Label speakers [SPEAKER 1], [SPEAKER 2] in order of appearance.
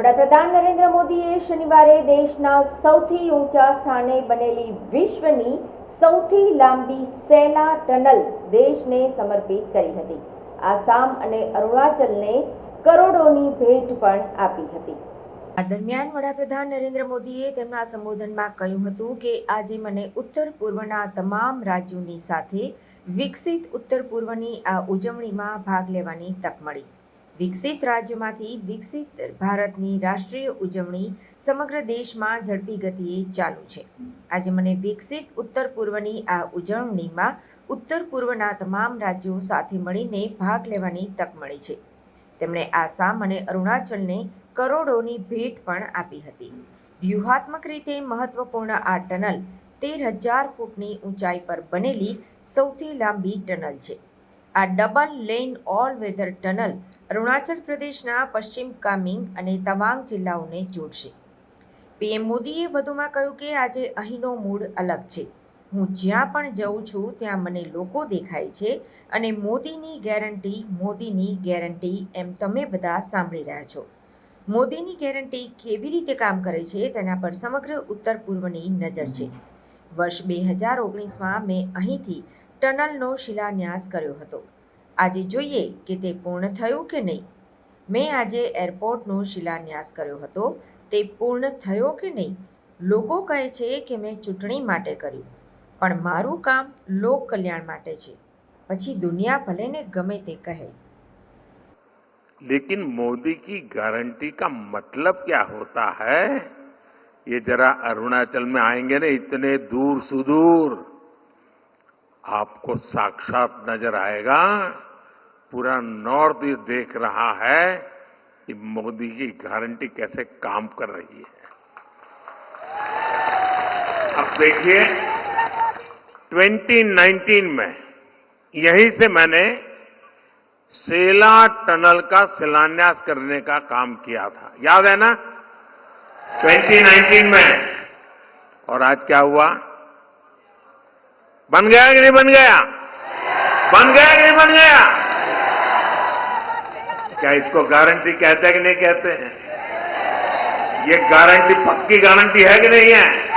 [SPEAKER 1] વડાપ્રધાન નરેન્દ્ર મોદીએ શનિવારે દેશના સૌથી ઊંચા સ્થાને બનેલી વિશ્વની સૌથી લાંબી સેલા ટનલ દેશને સમર્પિત કરી હતી. આસામ અને અરુણાચલને કરોડોની ભેટ પણ આપી હતી. આ દરમિયાન વડાપ્રધાન નરેન્દ્ર મોદીએ તેમના સંબોધનમાં કહ્યું હતું કે, આજે મને ઉત્તર પૂર્વના તમામ રાજ્યોની સાથે વિકસિત ઉત્તર પૂર્વની આ ઉજવણીમાં ભાગ લેવાની તક મળી. વિકસિત રાજ્યમાંથી વિકસિત ભારતની રાષ્ટ્રીય ઉજવણી સમગ્ર દેશમાં ઝડપી ગતિએ ચાલુ છે. આજે મને વિકસિત ઉત્તર પૂર્વની આ ઉજવણીમાં ઉત્તર પૂર્વના તમામ રાજ્યો સાથે મળીને ભાગ લેવાની તક મળી છે. તેમણે આસામ અને અરુણાચલને કરોડોની ભેટ પણ આપી હતી. વ્યૂહાત્મક રીતે મહત્વપૂર્ણ આ ટનલ તેર હજાર ફૂટની ઊંચાઈ પર બનેલી સૌથી લાંબી ટનલ છે. આ double lane all weather tunnel Arunachal પ્રદેશના પશ્ચિમ કામિંગ અને તવાંગ જિલ્લાઓને જોડશે. પીએમ મોદીએ વધુમાં કહ્યું કે આજે અહીંનો મૂડ અલગ છે. હું જ્યાં પણ જઉં છું, ત્યાં મને લોકો દેખાય છે અને મોદીની ગેરંટી મોદીની ગેરંટી એમ તમે બધા સાંભળી રહ્યા છો. મોદીની ગેરંટી કેવી રીતે કામ કરે છે તેના પર સમગ્ર ઉત્તર પૂર્વની નજર છે. વર્ષ બે હજાર ઓગણીસમાં મેં અહીંથી ટનલનો શિલાન્યાસ કર્યો હતો આજે જોઈએ કે તે પૂર્ણ થયું કે નહીં મેં આજે એરપોર્ટનો શિલાન્યાસ કર્યો હતો તે પૂર્ણ થયો કે નહીં લોકો કહે છે કે મેં ચૂંટણી માટે કર્યું પણ મારું કામ લોક કલ્યાણ માટે છે પછી દુનિયા ભલે ને ગમે તે કહે
[SPEAKER 2] लेकिन मोदी की गारंटी का मतलब क्या होता है ये जरा अरुणाचल में आएंगे ना इतने दूर सुदूर आपको साक्षात नज़र आएगा, पूरा नॉर्थ ईस्ट देख रहा है कि मोदी की गारंटी कैसे काम कर रही है। अब देखिए 2019 में यहीं से मैंने सेला टनल का शिलान्यास करने का काम किया था। याद है ना? 2019 में। और आज क्या हुआ? बन गया कि नहीं बन गया? बन गया कि नहीं बन गया? क्या इसको गारंटी कहते हैं कि नहीं कहते? हैं ये गारंटी पक्की गारंटी है कि नहीं है?